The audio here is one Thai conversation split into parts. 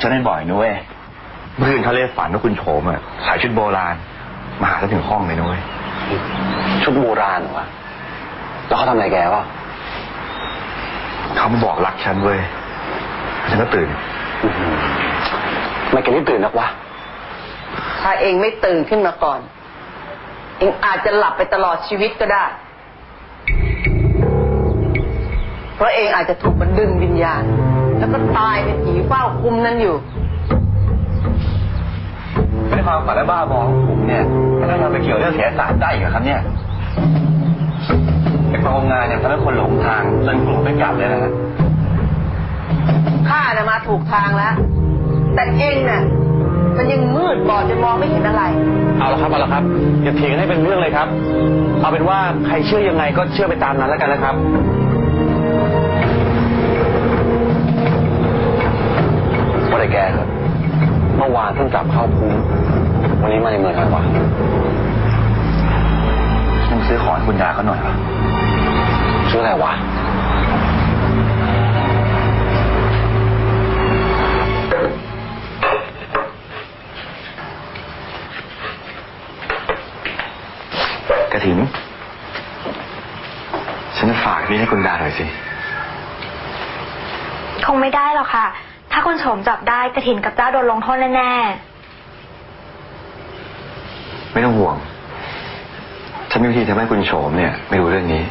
ฉันได้บ่อยนุ้ยเมื่อคืนเขาเลยฝันว่าคุณโฉมอะใส่ชุดโบราณ มาหาฉันถึงห้องเลยนุ้ยชุดโบราณเหรอวะแล้วเขาทำอะไรแกวะเขามาบอกรักฉันเว้ยฉันก็ตื่นอื้อหือทำไมแกไม่ตื่นนักวะถ้าเองไม่ตื่นขึ้นมาก่อน เองอาจจะหลับไปตลอดชีวิตก็ได้ เพราะเองอาจจะถูกมันดึงวิญญาณ แล้วก็ตายเป็นผีเฝ้าคุมนั้น อยู่ ไม่ความฝันและบ้าบอของผมเนี่ยไม่ต้องทำไปเกี่ยวเรื่องเสียสารได้อีกเหรอครับเนี่ยไอ้ความงานเนี่ยทำให้คนหลงทางจนกลุ่มไม่กลับเลยนะฮะข้าน่ะมาถูกทางแล้ว แต่เองน่ะมันยังมืดบอดจนมองไม่เห็นอะไร เอาละครับ เอาละครับ อย่าเถียงกันให้เป็นเรื่องเลยครับ เอาเป็นว่าใครเชื่อยังไงก็เชื่อไปตามนั้นแล้วกันนะครับ แต่แกครับเมื่อวานเพิ่งกลับเข้าคุ้มวันนี้มาในเมืองกันวะฉันซื้อของให้คุณยายเขาหน่อยวะชื่ออะไรวะกระถินฉันจะฝากนี่ให้คุณดาหน่อยสิ คงไม่ได้หรอกค่ะ ถ้าคุณโฉมจับได้กระถินกับเจ้าโดนลงโทษแน่ไม่ต้องห่วงฉันมีวิธีทำให้คุณโฉมเนี่ย ไม่รู้เรื่องนี้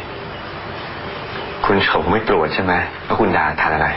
คุณโฉมไม่ตรวจใช่ไหมว่าคุณดาทานอะไร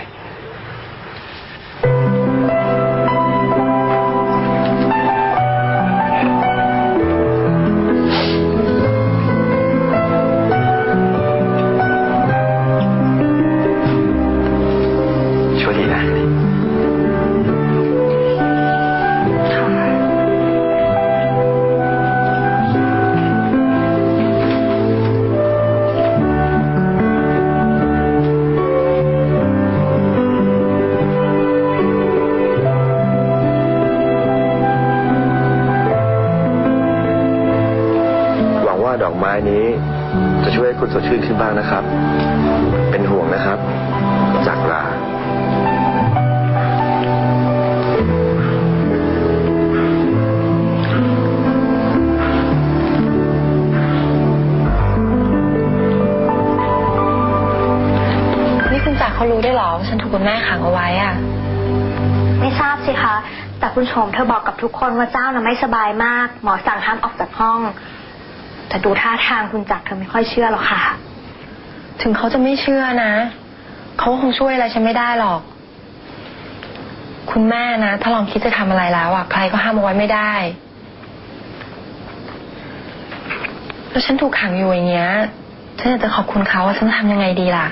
หวังว่าดอกไม้นี้ จะช่วยให้คุณสดชื่นขึ้นบ้างนะครับ เป็นห่วงนะครับ จากลานี่คุณจักรเขารู้ได้วยเหรอว่าฉันถูกคุณแม่ขังเอาไว้อะๆไม่ทราบสิคะ แต่คุณโฉมเธอบอกกับทุกคนว่าเจ้าน่ะไม่สบายมาก หมอสั่งห้ามออกจากห้อง แต่ดูท่าทางคุณจักรเธอไม่ค่อยเชื่อหรอกค่ะ ถึงเขาจะไม่เชื่อนะ เขาก็คงช่วยอะไรฉันไม่ได้หรอก คุณแม่นะ ถ้าลองคิดจะทำอะไรแล้วอะใครก็ห้ามเอาไว้ไม่ได้ แล้วฉันถูกขังอยู่อย่างเงี้ย ฉันอยากจะขอบคุณเขาว่าฉันจะทำยังไงดีล่ะ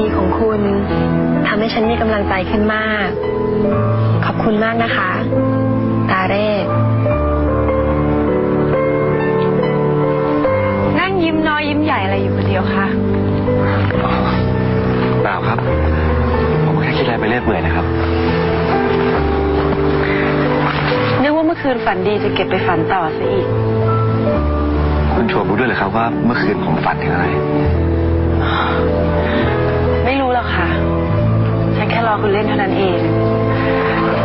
ดีๆของคุณทำให้ฉันมีกำลังใจขึ้นมาก ขอบคุณมากนะคะ ตาเรศนั่งยิ้มน้อยยิ้มใหญ่อะไรอยู่คนเดียวคะเปล่าครับ ผมแค่คิดอะไรไปเรื่อยเปื่อยนะครับ นึกว่าเมื่อคืนฝันดีจะเก็บไปฝันต่อซะอีก คุณโฉมรู้ด้วยเหรอครับว่าเมื่อคืนผมฝันถึงอะไร อคุณเล่นเท่านั้นเอง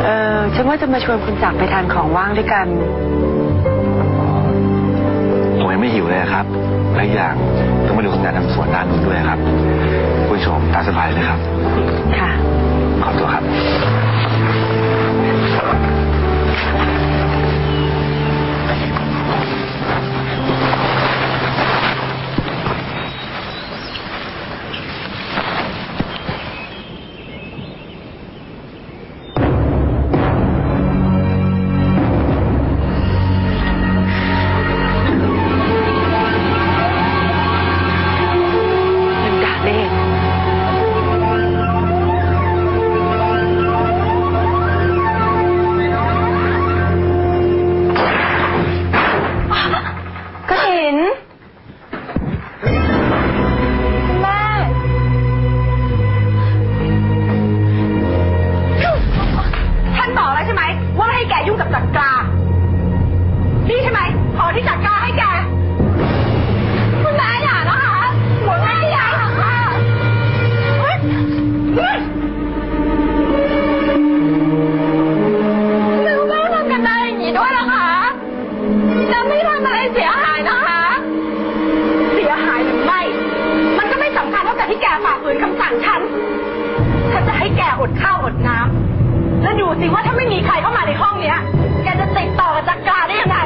เออฉันว่าจะมาชวนคุณจักรไปทานของว่างด้วยกัน ผมยังไม่หิวเลยครับและอีกอย่างต้องมาดูคุณดาทำสวนด้านนู้นด้วยครับ คุณโฉมตามสบายเลยครับ ค่ะ ฉันจะให้แกอดข้าวอดน้ำแล้วดูสิว่าถ้าไม่มีใครเข้ามาในห้องเนี้ย แกจะติดต่อกับจักราได้ยังไง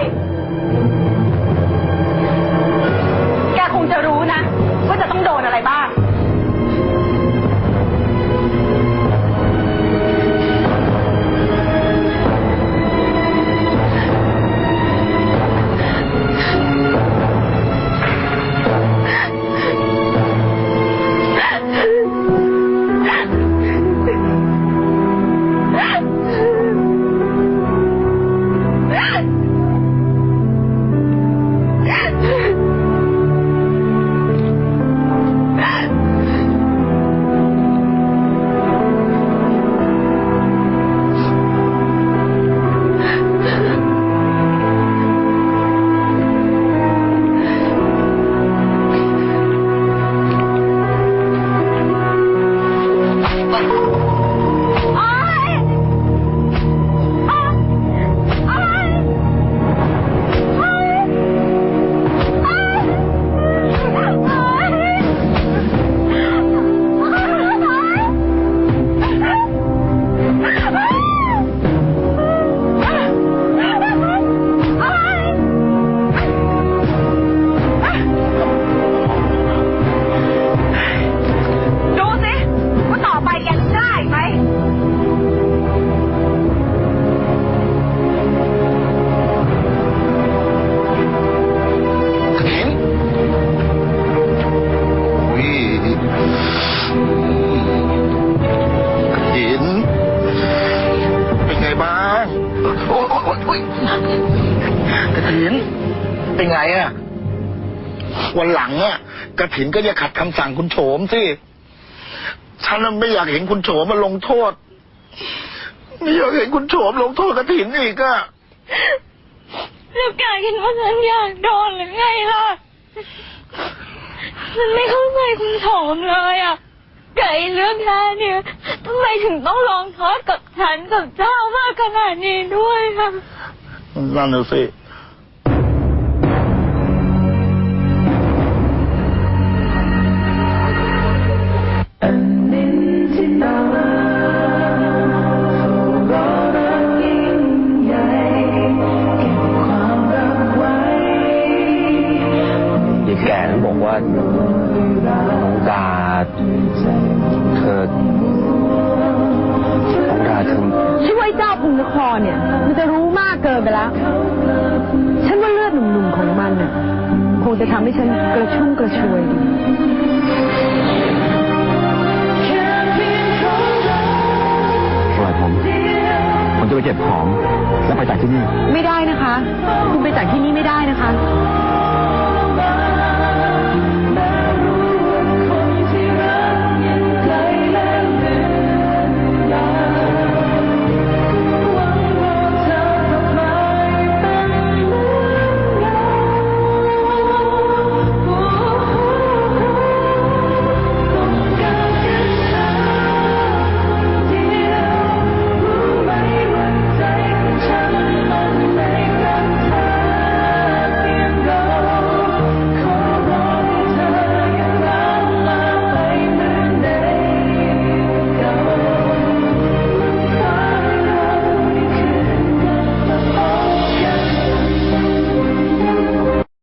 กระถินเป็นไงอะวันหลังอะกระถินก็อย่าขัดคำสั่งคุณโฉมสิฉันไม่อยากเห็นคุณโฉมมาลงโทษไม่อยากเห็นคุณโฉมลงโทษกระถินอีกอะแล้วแกคิดว่าฉันอยากโดนหรือไงล่ะฉันไม่เข้าใจคุณโถมเลยอะไก่เรื่องแค่เนี่ยทำไมถึงต้องลองโทษกับฉันกับเจ้ามากขนาดนี้ด้วยค่ะ นั่นน่ะสิยายแก่นั้นบอกว่าน้องดาเธอน้องดาเธอช่วยเจ้าพุงนครเนี่ย มันจะรู้มาก เกินไปแล้ว ฉันว่าเลือดหนุ่มๆของมันน่ะ คงจะทำให้ฉันกระชุ่มกระชวยดีปล่อยผม ผมจะไปเก็บของ แล้วไปจากที่นี่ ไม่ได้นะคะ คุณไปจากที่นี่ไม่ได้นะคะ